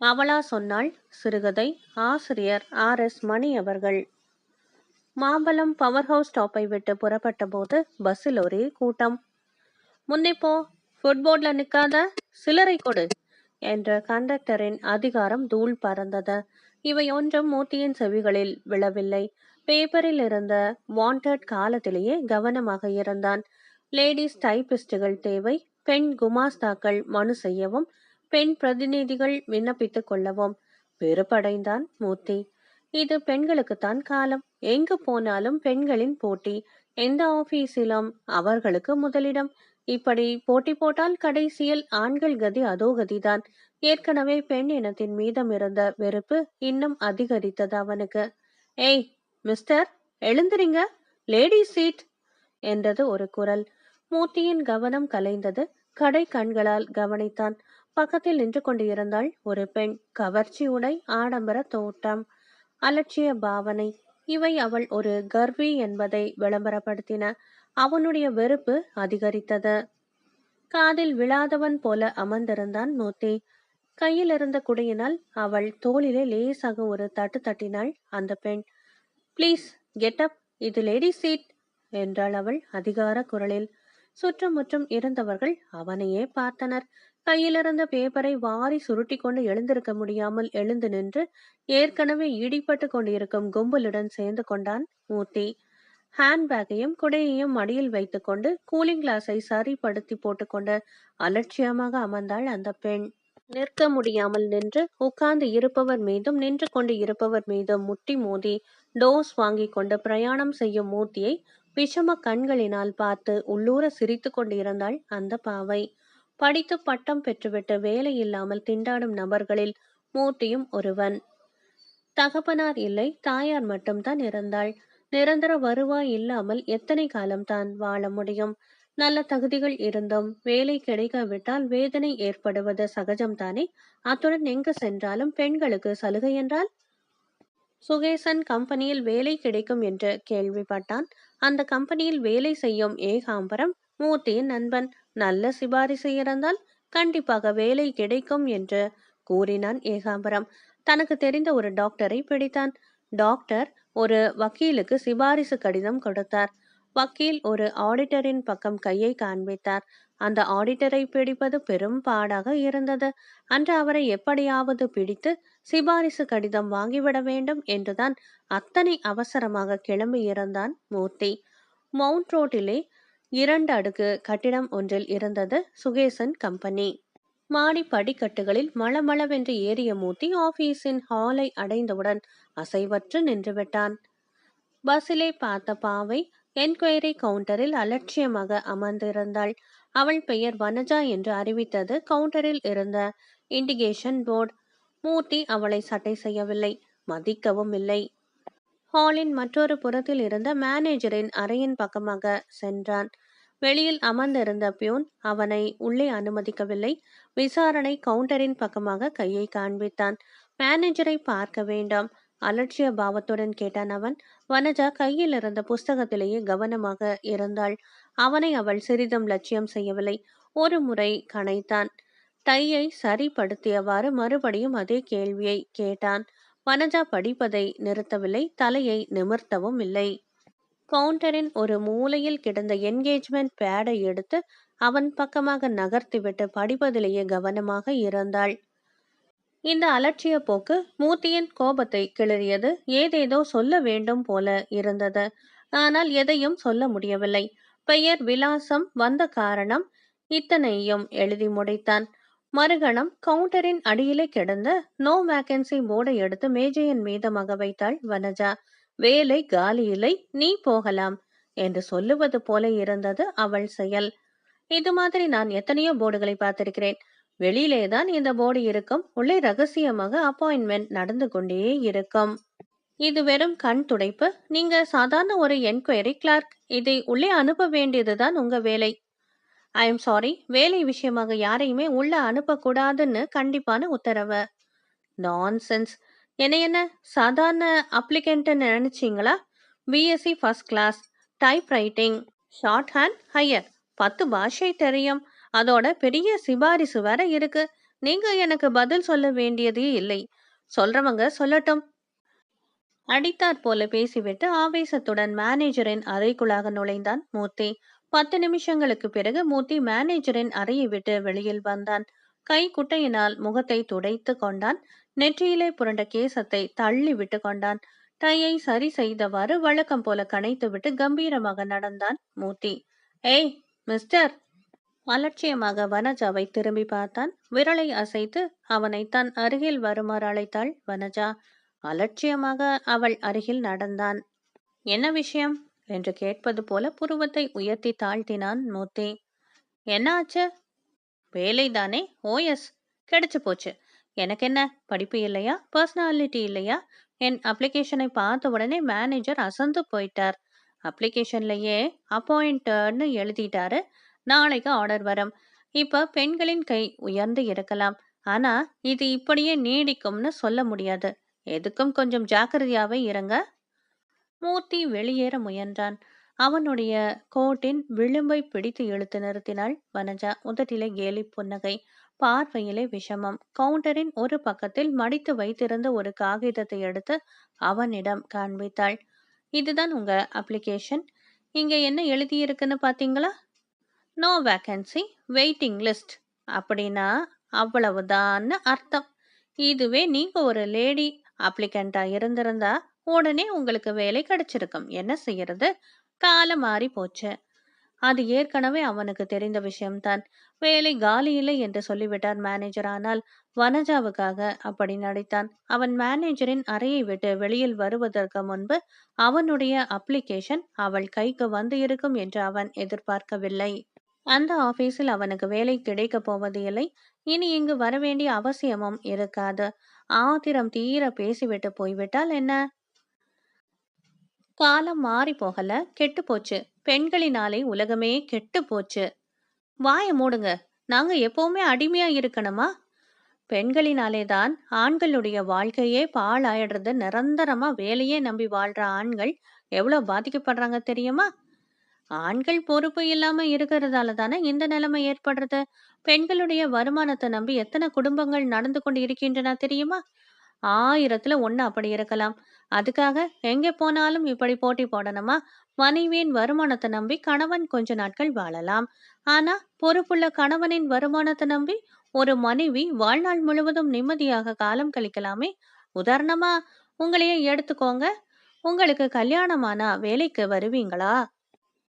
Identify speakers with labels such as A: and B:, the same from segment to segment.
A: அவளா சொன்னாள் சிறுகதை ஆசிரியர் ஆர். எஸ். மணி அவர்கள். மாம்பலம் பவர் ஹவுஸ் ஸ்டாப்பை விட்டு புறப்பட்ட போது பஸ்ஸில் ஒரே கூட்டம். முன்னே போ நிற்காத சிலரை கொடு என்ற கண்டக்டரின் அதிகாரம் தூள் பறந்தது. இவை ஒன்றும் மூர்த்தியின் செவிகளில் விழவில்லை. பேப்பரில் இருந்த வாண்டட் காலத்திலேயே கவனமாக இருந்தான். லேடிஸ் டைபிஸ்டுகள் தேவை பெண் குமாஸ்தாக்கள் மனு செய்யவும் பெண் பிரதிநிதிகள் விண்ணப்பித்துக் கொள்ளவும் வெறுப்படைந்தான் மூர்த்தி. இது பெண்களுக்குத்தான் காலம். எங்கு போனாலும் பெண்களின் போட்டி எந்த ஆபீஸிலும் அவர்களுக்கு முதலிடம். இப்படி போட்டி போட்டால் கடைசியில் ஆண்கள் கதி அதோ கதிதான். ஏற்கனவே பெண் இனத்தின் மீதம் இருந்த வெறுப்பு இன்னும் அதிகரித்தது அவனுக்கு. ஏய் மிஸ்டர் எழுந்துறீங்க லேடி சீட் என்றது ஒரு குரல். மூர்த்தியின் கவனம் கலைந்தது. கடை கண்களால் கவனித்தான். பக்கத்தில் நின்று கொண்டிருந்தாள் ஒரு பெண். கவர்ச்சி உடை ஆடம்பர தோட்டம் அலட்சிய பாவனை. இவை அவள் ஒரு கர்வி என்பதை விளம்பரப்படுத்தின. அவனுடைய வெறுப்பு அதிகரித்தது. காதில் விழாதவன் போல அமர்ந்திருந்தான் மூர்த்தி. கையில் இருந்த குடையினால் அவள் தோளிலே லேசாக ஒரு தட்டு தட்டினாள் அந்த பெண். ப்ளீஸ் கெட் அப் இது லேடி சீட் என்றாள் அவள் அதிகார குரலில். சுற்றும் முற்றும் இருந்தவர்கள் அவனையே பார்த்தனர். கையிலிருந்த பேப்பரை வாரி சுருட்டி கொண்டு எழுந்திருக்க முடியாமல் எழுந்து நின்று ஏற்கனவே இடிப்பட்டு கொண்டிருக்கும் கும்பலுடன் சேர்ந்து கொண்டான் மூர்த்தி. ஹேண்ட்பேக்கையும் குடையையும் மடியில் வைத்துக்கொண்டு கூலிங் கிளாஸை சரிப்படுத்தி போட்டுக்கொண்டு அலட்சியமாக அமர்ந்தாள் அந்த பெண். நிற்க முடியாமல் நின்று உட்கார்ந்து இருப்பவர் மீதும் நின்று கொண்டு இருப்பவர் மீதும் முட்டி மோதி டோஸ் வாங்கி கொண்டு பிரயாணம் செய்யும் மூர்த்தியை விஷம கண்களினால் பார்த்து உள்ளூர சிரித்து கொண்டிருந்தாள் அந்த பாவை. படித்து பட்டம் பெற்றுவிட்டு வேலை இல்லாமல் திண்டாடும் நபர்களில் மூர்த்தியும் ஒருவன். தகப்பனார் இல்லை தாயார் மட்டும்தான் இருந்தாள். நிரந்தர வருவாய் இல்லாமல் எத்தனை காலம் தான் வாழ முடியும்? நல்ல தகுதிகள் இருந்தும் வேலை கிடைக்காவிட்டால் வேதனை ஏற்படுவது சகஜம்தானே? அத்துடன் எங்கு சென்றாலும் பெண்களுக்கு சலுகை என்றால்? சுகேசன் கம்பெனியில் வேலை கிடைக்கும் என்று கேள்விப்பட்டான். அந்த கம்பெனியில் வேலை செய்யும் ஏகாம்பரம் மூர்த்தியின் நண்பன். நல்ல சிபாரிசு இருந்தால் கண்டிப்பாக வேலை கிடைக்கும் என்று கூறினான் ஏகாம்பரம். தனக்கு தெரிந்த ஒரு டாக்டரை பிடித்தான். டாக்டர் ஒரு வக்கீலுக்கு சிபாரிசு கடிதம் கொடுத்தார். வக்கீல் ஒரு ஆடிட்டரின் பக்கம் கையை காண்பித்தார். அந்த ஆடிட்டரை பிடிப்பது பெரும் பாடாக இருந்தது. அன்று அவரை எப்படியாவது பிடித்து சிபாரிசு கடிதம் வாங்கிவிட வேண்டும் என்றுதான் அத்தனை அவசரமாக கிளம்பி இருந்தான் மூர்த்தி. மவுண்ட் ரோட்டிலே இரண்டு அடுக்கு கட்டிடம் ஒன்றில் இருந்தது சுகேசன் கம்பெனி. மாடி படிக்கட்டுகளில் மளமளவென்று ஏறிய மூர்த்தி ஆபீஸின் ஹாலை அடைந்தவுடன் அசைவற்று நின்றுவிட்டான். பஸ்ஸிலே பார்த்த பாவை என்கொயரி கவுண்டரில் அலட்சியமாக அமர்ந்திருந்தாள். அவள் பெயர் வனஜா என்று அறிவித்தது கவுண்டரில் இருந்த இண்டிகேஷன் போர்டு. மூர்த்தி அவளை சட்டை செய்யவில்லை மதிக்கவும் இல்லை. ஹாலின் மற்றொரு புறத்தில் இருந்த மேனேஜரின் அறையின் பக்கமாக சென்றான். வெளியில் அமர்ந்திருந்த பியூன் அவனை உள்ளே அனுமதிக்கவில்லை. விசாரணை கவுண்டரின் பக்கமாக கையை காண்பித்தான். மேனேஜரை பார்க்க வேண்டாம். அலட்சிய பாவத்துடன் கேட்டான் அவன். வனஜா கையில் இருந்த புஸ்தகத்திலேயே கவனமாக இருந்தாள். அவனை அவள் சிறிதும் லட்சியம் செய்யவில்லை. ஒரு முறை கனைத்தான். தையை சரிப்படுத்தியவாறு மறுபடியும் அதே கேள்வியை கேட்டான். வனஜா படிப்பதை நிறுத்தவில்லை தலையை நிமிர்த்தவும் இல்லை. கவுண்டரின் ஒரு மூலையில் கிடந்த என்கேஜ்மெண்ட் பேடை எடுத்து அவன் பக்கமாக நகர்த்திவிட்டு படிப்பதிலேயே கவனமாக இருந்தாள். இந்த அலட்சிய போக்கு மூர்த்தியின் கோபத்தை கிளறியது. ஏதேதோ சொல்ல வேண்டும் போல இருந்தது. ஆனால் எதையும் சொல்ல முடியவில்லை. பெயர் விலாசம் வந்த காரணம் இத்தனையும் எழுதி முடித்தான். மறுகணம் கவுண்டரின் அடியிலே கிடந்த நோ வேகன்சி போர்டை எடுத்து மேஜையின் மீதமாக வைத்தாள் வனஜா. வேலை காலியில்லை நீ போகலாம் என்று சொல்லுவது போல இருந்தது அவள் செயல். இது மாதிரி நான் எத்தனையோ போர்டுகளை பார்த்திருக்கிறேன். வெளியிலே தான் இந்த போர்டு இருக்கும். உள்ளே ரகசியமாக அப்பாயின்மெண்ட் நடந்து கொண்டே இருக்கும். இது வெறும் கண் துடைப்பு. நீங்க சாதாரண ஒரு என்கொயரி கிளார்க் இதை உள்ளே அனுப்ப வேண்டியதுதான் உங்க வேலை. ஐ எம் சாரி வேலை விஷயமாக யாரையுமே உள்ள அனுப்பக்கூடாதுன்னு கண்டிப்பான உத்தரவு. நான்சென்ஸ் என்ன என்ன சாதாரண அப்ளிகண்ட்டுன்னு நினைச்சிங்களா? BSc first class typewriting shorthand higher பத்து பாஷை தெரியும். அதோட பெரிய சிபாரிசு வேற இருக்கு. நீங்க எனக்கு பதில் சொல்ல வேண்டியதே இல்லை. சொல்றவங்க சொல்லட்டும். அடித்தாற் போல பேசிவிட்டு ஆவேசத்துடன் மேனேஜரின் அறைக்குள்ளாக நுழைந்தான் மூர்த்தி. பத்து நிமிஷங்களுக்கு பிறகு மூர்த்தி மேனேஜரின் அறையை விட்டு வெளியில் வந்தான். கை குட்டையினால் முகத்தை துடைத்து கொண்டான். நெற்றியிலே புரண்ட கேசத்தை தள்ளி விட்டு கொண்டான். டையை சரி செய்தவாறு வழக்கம் போல கனைத்துவிட்டு கம்பீரமாக நடந்தான் மூர்த்தி. ஏய் மிஸ்டர்! அலட்சியமாக வனஜாவை திரும்பி பார்த்தான். விரலை அசைத்து அவனை தன் அருகில் வருமாறு அழைத்தாள் வனஜா. அலட்சியமாக அவள் அருகில் நடந்தான். என்ன விஷயம்? என்று கேட்பது போல புருவத்தை உயர்த்தி தாழ்த்தினான் மூர்த்தி. என்ன ஆச்சு? வேலைதானே ஓஎஸ். கிடைச்சு போச்சு. எனக்கு என்ன படிப்பு இல்லையா? பர்சனாலிட்டி இல்லையா? என் அப்ளிகேஷனை பார்த்த உடனே மேனேஜர் அசந்து போயிட்டார். அப்ளிகேஷன்லயே அப்பாயிண்டட்னு எழுதிட்டாரு. நாளைக்கு ஆர்டர் வரும். இப்ப பெண்களின் கை உயர்ந்து இருக்கலாம். ஆனா இது இப்படியே நீடிக்கும்னு சொல்ல முடியாது. எதுக்கும் கொஞ்சம் ஜாக்கிரதையாவே இருங்க. மூர்த்தி வெளியேற முயன்றான். அவனுடைய கோட்டின் விளிம்பை பிடித்து இழுத்து நிறுத்தினாள் வனஜா. உதட்டிலே கேலி புன்னகை. பார்வையிலே விஷமம். கவுண்டரின் ஒரு பக்கத்தில் மடித்து வைத்திருந்த ஒரு காகிதத்தை எடுத்து அவனிடம் காண்பித்தாள். இதுதான் உங்க அப்ளிகேஷன் இங்க என்ன எழுதியிருக்குன்னு பாத்தீங்களா நோ வேக்கன்சி வெயிட்டிங் லிஸ்ட் அப்படின்னா அவ்வளவுதான்னு அர்த்தம். இதுவே நீங்க ஒரு லேடி அப்ளிகண்டா இருந்திருந்தா உடனே உங்களுக்கு வேலை கிடைச்சிருக்கும். என்ன செய்யறது? காலம் மாறி போச்சு. அது ஏற்கனவே அவனுக்கு தெரிந்த விஷயம்தான். வேலை காலி இல்லை என்று சொல்லிவிட்டார் மேனேஜர் ஆனால் வனஜாவுக்காக அப்படி நடித்தான். அவன் மேனேஜரின் அறையை விட்டு வெளியில் வருவதற்கு முன்பு அவனுடைய அப்ளிகேஷன் அவள் கைக்கு வந்து இருக்கும் என்று அவன் எதிர்பார்க்கவில்லை. அந்த ஆபீஸில் அவனுக்கு வேலை கிடைக்கப் போவது இல்லை. இனி இங்கு வரவேண்டிய அவசியமும் இருக்காது. ஆத்திரம் தீர பேசிவிட்டு போய்விட்டால் என்ன? காலம் மாறி போகல கெட்டு போச்சு. பெண்களினாலே உலகமே கெட்டு போச்சு. வாய மூடுங்க. நாங்க எப்பவுமே அடிமையா இருக்கணுமா? பெண்களினாலே தான் ஆண்களுடைய வாழ்க்கையே பாழாயிடுறது. நிரந்தரமா வேலையே நம்பி வாழ்ற ஆண்கள் எவ்வளவு பாதிக்கப்படுறாங்க தெரியுமா? ஆண்கள் பொறுப்பு இல்லாம இருக்கிறதால தானே இந்த நிலைமை ஏற்படுறது? பெண்களுடைய வருமானத்தை நம்பி எத்தனை குடும்பங்கள் நடந்து கொண்டு இருக்கின்றன தெரியுமா? ஆயிரத்துல ஒண்ணு அப்படி இருக்கலாம். அதுக்காக எங்கே போனாலும் இப்படி போட்டி போடணுமா? மனைவியின் வருமானத்தை நம்பி கணவன் கொஞ்ச நாட்கள் வாழலாம். ஆனா பொறுப்புள்ள கணவனின் வருமானத்தை நம்பி ஒரு மனைவி வாழ்நாள் முழுவதும் நிம்மதியாக காலம் கழிக்கலாமே? உதாரணமா உங்களையே எடுத்துக்கோங்க. உங்களுக்கு கல்யாணமானா வேலைக்கு வருவீங்களா?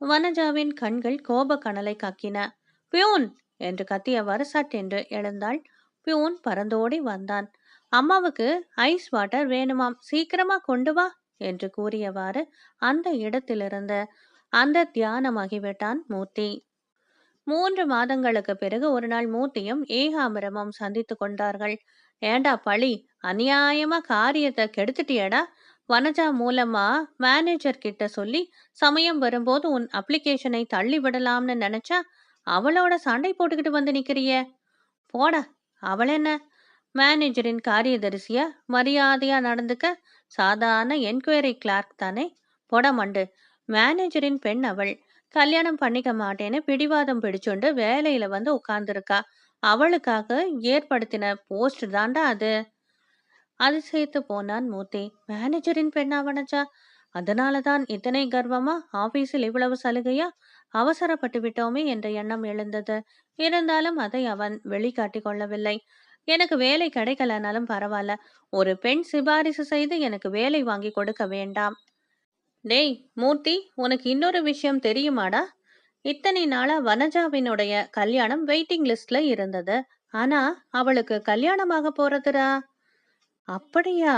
A: வனஜாவின் கண்கள் கோப கணலை கக்கின. பியூன்! என்று கத்தியவாறு சட்டென்று எழுந்தாள். பியூன் பறந்தோடி வந்தான். அம்மாவுக்கு ஐஸ் வாட்டர் வேணுமாம் சீக்கிரமா கொண்டு வா என்று கூறியவாறு அந்த இடத்திலிருந்து அந்த தியானமாகிவிட்டான் மூர்த்தி. மூன்று மாதங்களுக்கு பிறகு ஒரு நாள் மூர்த்தியும் ஏகாம்பரமும் சந்தித்து கொண்டார்கள். ஏண்டா பழி அநியாயமா காரியத்தை கெடுத்துட்டியடா? வனஜா மூலமா மேனேஜர் கிட்ட சொல்லி சமயம் வரும்போது உன் அப்ளிகேஷனை தள்ளி விடலாம்னு நினைச்சா அவளோட சண்டை போட்டுக்கிட்டு வந்து நிக்கிறிய. போட அவள் என்ன மேனேஜரின் காரியதரிசியா மரியாதையா நடந்துக்க? சாதாரண என்கொயரி கிளார்க் தானே? பொடமண்டு. மேனேஜரின் பெண் அவள். கல்யாணம் பண்ணிக்க மாட்டேன்னு பிடிவாதம் பிடிச்சுண்டு வேலையில வந்து உட்கார்ந்துருக்கா அவளுக்காக ஏற்படுத்தின போஸ்ட் தாண்டா அது? அதிசயத்து போனான் மூர்த்தி. மேனேஜரின் பெண்ணா அதனால அதனாலதான் இத்தனை கர்வமா? ஆபீஸில் இவ்வளவு சலுகையா? அவசரப்பட்டு விட்டோமே என்ற எண்ணம் எழுந்தது. இருந்தாலும் அதை அவன் வெளிக்காட்டி கொள்ளவில்லை. எனக்கு வேலை கிடைக்கலனாலும் பரவாயில்ல. ஒரு பெண் சிபாரிசு செய்து எனக்கு வேலை வாங்கி கொடுக்க வேண்டாம். டேய் மூர்த்தி உனக்கு இன்னொரு விஷயம் தெரியுமாடா? இத்தனை நாளா வனஜாவினுடைய கல்யாணம் வெயிட்டிங் லிஸ்ட்ல இருந்தது. ஆனா அவளுக்கு கல்யாணமாக போறதுரா அப்படியா?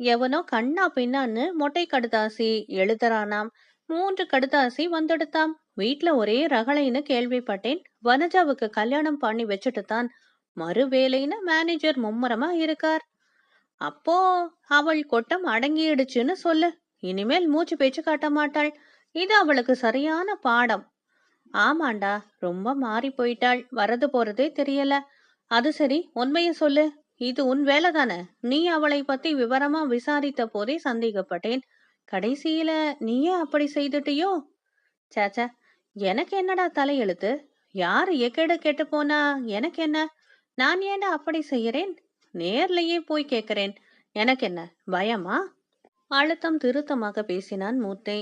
A: எவனோ கண்ணா பின்னான்னு மொட்டை கடுதாசி எழுதுறானாம். மூன்று கடுதாசி வந்தெடுத்தாம். வீட்ல ஒரே ரகளைன்னு கேள்விப்பட்டேன். வனஜாவுக்கு கல்யாணம் பண்ணி வச்சுட்டு தான் மறுவேலைன்னு மேனேஜர் மும்முரமா இருக்கார். அப்போ அவள் கொட்டம் அடங்கிடுச்சுன்னு சொல்லு. இனிமேல் மூச்சு பேச்சு காட்ட மாட்டாள். இது அவளுக்கு சரியான பாடம். ஆமாண்டா ரொம்ப மாறி போயிட்டாள். வரது போறதே தெரியல. அது சரி உண்மைய சொல்லு. இது உன் வேலை தானே நீ அவளை பத்தி விவரமா விசாரித்த போதே சந்தேகப்பட்டேன். கடைசியில நீயே அப்படி செய்துட்டியோ? சேச்சா எனக்கு என்னடா தலையெழுத்து? யார் எக்கேடு கெட்டு போனா எனக்கு என்ன? நான் ஏண்டா அப்படி செய்கிறேன்? நேர்லயே போய் கேட்கிறேன். எனக்கு என்ன பயமா? அழுத்தம் திருத்தமாக பேசினான் மூர்த்தி.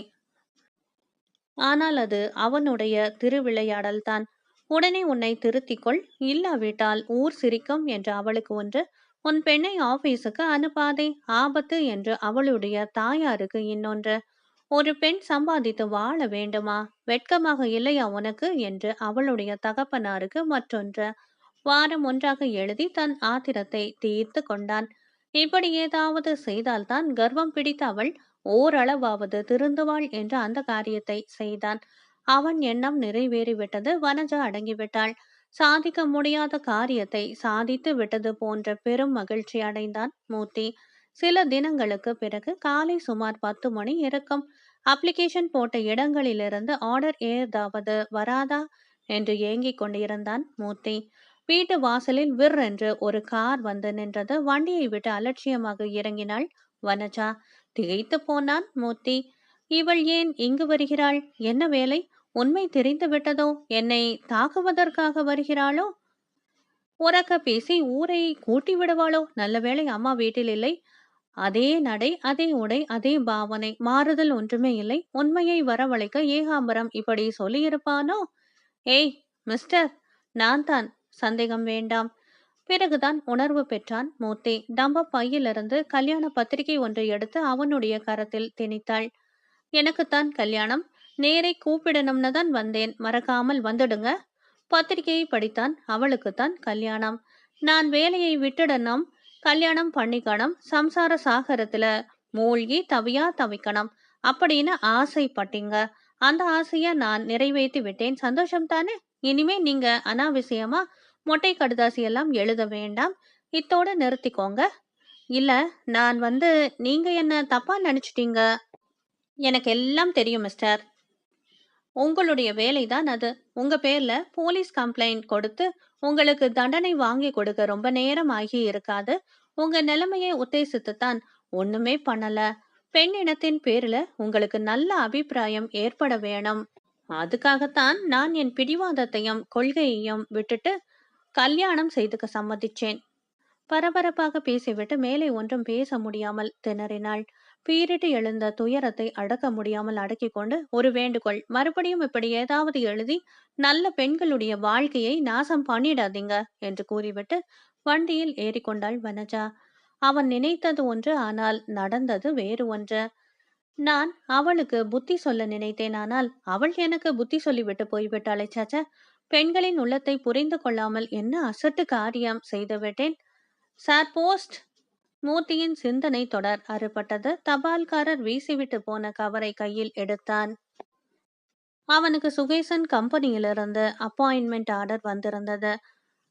A: ஆனால் அது அவனுடைய திருவிளையாடல் தான். உடனே உன்னை திருத்திக்கொள். இல்லாவிட்டால் ஊர் சிரிக்கும் என்று அவளுக்கு ஒன்று உன் பெண்ணை ஆபீஸுக்கு அனுப்பாதே ஆபத்து என்று அவளுடைய தாயாருக்கு இன்னொன்று. ஒரு பெண் சம்பாதித்து வாழ வேண்டுமா? வெட்கமாக இல்லையா உனக்கு? என்று அவளுடைய தகப்பனாருக்கு மற்றொன்று. வாரம் ஒன்றாக எழுதி தன் ஆத்திரத்தை தீர்த்து கொண்டான். இப்படி ஏதாவது செய்தால்தான் கர்வம் பிடித்த அவள் ஓரளவாவது திருந்துவாள் என்று அந்த காரியத்தை செய்தான். அவன் எண்ணம் நிறைவேறிவிட்டது வனஜா அடங்கிவிட்டாள். சாதிக்க முடியாத காரியத்தை சாதித்து விட்டது போன்ற பெரும் மகிழ்ச்சி அடைந்தான் மூர்த்தி. சில தினங்களுக்கு பிறகு காலை சுமார் பத்து மணி இருக்கும் அப்ளிகேஷன் போட்ட இடங்களிலிருந்து ஆர்டர் ஏதாவது வராதா? என்று ஏங்கிக் கொண்டிருந்தான் மூர்த்தி. வீட்டு வாசலில் விர் என்று ஒரு கார் வந்து நின்றது. வண்டியை விட்டு அலட்சியமாக இறங்கினாள் வனஜா. திகைத்து போனான் மூர்த்தி. இவள் ஏன் இங்கு வருகிறாள்? என்ன வேலை? உண்மை தெரிந்து விட்டதோ? என்னை தாக்குவதற்காக வருகிறாளோ? உறக்க பேசி ஊரை கூட்டி விடுவாளோ? நல்ல வேளை அம்மா வீட்டில் இல்லை. அதே நடை அதே உடை அதே பாவனை. மாறுதல் ஒன்றுமே இல்லை. உண்மையை வரவழைக்க ஏகாம்பரம் இப்படி சொல்லியிருப்பானோ? ஏய் மிஸ்டர் நான் தான். சந்தேகம் வேண்டாம். பிறகுதான் உணர்வு பெற்றான் மூர்த்தி. டம்ப பையிலிருந்து கல்யாண பத்திரிகை ஒன்றை எடுத்து அவனுடைய கரத்தில் திணித்தாள். எனக்குத்தான் கல்யாணம். நேரை கூப்பிடணும்னு தான் வந்தேன். மறக்காமல் வந்துடுங்க. பத்திரிகையை படித்தான். அவளுக்குத்தான் கல்யாணம். நான் வேலையை விட்டுடணும். கல்யாணம் பண்ணிக்கணும். சம்சார சாகரத்துல மூழ்கி தவியா தவிக்கணும். அப்படின்னு ஆசைப்பட்டீங்க. அந்த ஆசைய நான் நிறைவேற்றி விட்டேன் சந்தோஷம் தானே இனிமே நீங்க அனாவசியமா மொட்டை கடுதாசி எல்லாம் எழுத வேண்டாம். இத்தோட நிறுத்திக்கோங்க. இல்ல நான் வந்து நீங்க என்ன தப்பா நினைச்சிட்டீங்க? எனக்கு எல்லாம் தெரியும் மிஸ்டர். உங்களுடைய வேலைதான் அது. உங்க பேர்ல போலீஸ் கம்ப்ளைண்ட் கொடுத்து உங்களுக்கு தண்டனை வாங்கி கொடுக்க ரொம்ப நேரம் ஆகி இருக்காது. உங்க நிலைமையை உத்தேசித்து தான் ஒண்ணுமே பண்ணல. பெண் இனத்தின் பேர்ல உங்களுக்கு நல்ல அபிப்பிராயம் ஏற்பட வேணும். அதுக்காகத்தான் நான் என் பிடிவாதத்தையும் கொள்கையையும் விட்டுட்டு கல்யாணம் செய்துக்க சம்மதிச்சேன். பரபரப்பாக பேசிவிட்டு மேலே ஒன்றும் பேச முடியாமல் திணறினாள். பீரிட்டு எழுந்த துயரத்தை அடக்க முடியாமல் அடக்கிக் கொண்டு ஒரு வேண்டுகோள் மறுபடியும் இப்படி ஏதாவது எழுதி நல்ல பெண்களுடைய வாழ்க்கையை நாசம் பண்ணிடாதீங்க என்று கூறிவிட்டு வண்டியில் ஏறிக்கொண்டாள் வனஜா. அவன் நினைத்தது ஒன்று ஆனால் நடந்தது வேறு ஒன்று. நான் அவளுக்கு புத்தி சொல்ல நினைத்தேன் ஆனால் அவள் எனக்கு புத்தி சொல்லிவிட்டு போய்விட்டாளே சாச்சா! பெண்களின் உள்ளத்தை புரிந்து கொள்ளாமல் என்ன அசட்டு காரியம் செய்துவிட்டேன்? சார் போஸ்ட் மூர்த்தியின் சிந்தனை தொடர் அறுபட்டது. தபால்காரர் வீசிவிட்டு போன கவரை கையில் எடுத்தான். அவனுக்கு சுகேசன் கம்பெனியிலிருந்து அப்பாயின்மெண்ட் ஆர்டர் வந்திருந்தது.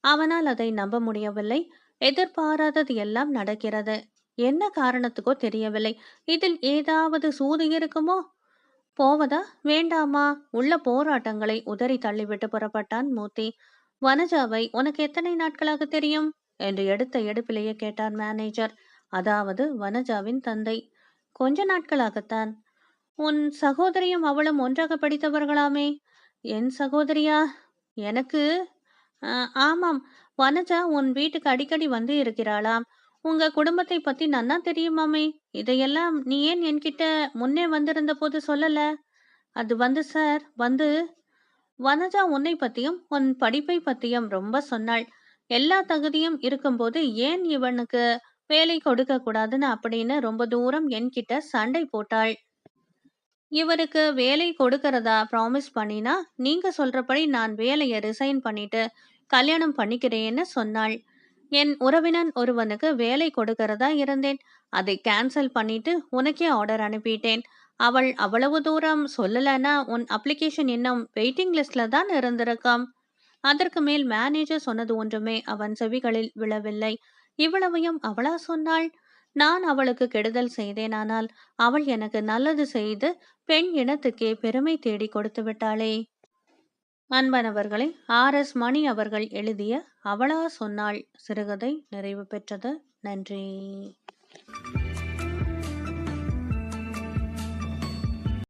A: அவனால் அதை நம்ப முடியவில்லை. எதிர்பாராதது எல்லாம் நடக்கிறது. என்ன காரணத்துக்கோ தெரியவில்லை. இதில் ஏதாவது சூது இருக்குமோ? போவதா? வேண்டாமா? உள்ள போராட்டங்களை உதறி தள்ளிவிட்டு புறப்பட்டான் மூர்த்தி. வனஜாவை உனக்கு எத்தனை நாட்களாக தெரியும்? என்று எடுத்த எடுப்பிலேயே கேட்டார் மேனேஜர். அதாவது வனஜாவின் தந்தை. கொஞ்ச நாட்களாகத்தான். உன் சகோதரியும் அவளும் ஒன்றாக படித்தவர்களாமே? என் சகோதரியா? எனக்கு? ஆமாம். வனஜா உன் வீட்டுக்கு அடிக்கடி வந்து இருக்கிறாளாம். உங்க குடும்பத்தை பத்தி நன்னா தெரியுமாமே இதையெல்லாம் நீ ஏன் என்கிட்ட முன்னே வந்திருந்த போது சொல்லல? அது வந்து சார் வந்து வனஜா உன்னை பத்தியும் உன் படிப்பை பத்தியும் ரொம்ப சொன்னாள். எல்லா தகுதியும் இருக்கும்போது ஏன் இவனுக்கு வேலை கொடுக்க கூடாதுன்னு அப்படின்னு ரொம்ப தூரம் என்கிட்ட சண்டை போட்டாள். இவருக்கு வேலை கொடுக்கறதா ப்ராமிஸ் பண்ணினா நீங்க சொல்றபடி நான் வேலையை ரிசைன் பண்ணிட்டு கல்யாணம் பண்ணிக்கிறேன்னு சொன்னாள். என் உறவினன் ஒருவனுக்கு வேலை கொடுக்கறதா இருந்தேன். அதை கேன்சல் பண்ணிட்டு உனக்கே ஆர்டர் அனுப்பிட்டேன். அவள் அவ்வளவு தூரம் சொல்லலைன்னா உன் அப்ளிகேஷன் இன்னும் வெயிட்டிங் லிஸ்ட்ல தான் இருந்திருக்காம். அதற்கு மேல் மேனேஜர் சொன்னது ஒன்றுமே அவன் செவிகளில் விழவில்லை. இவ்வளவையும் அவளா சொன்னாள்? நான் அவளுக்கு கெடுதல் செய்தேனானால் அவள் எனக்கு நல்லது செய்து பெண் இனத்துக்கே பெருமை தேடி கொடுத்து விட்டாளே. அன்பனவர்களே ஆர். எஸ். மணி அவர்கள் எழுதிய அவளா சொன்னாள் சிறுகதை நிறைவு பெற்றது. நன்றி.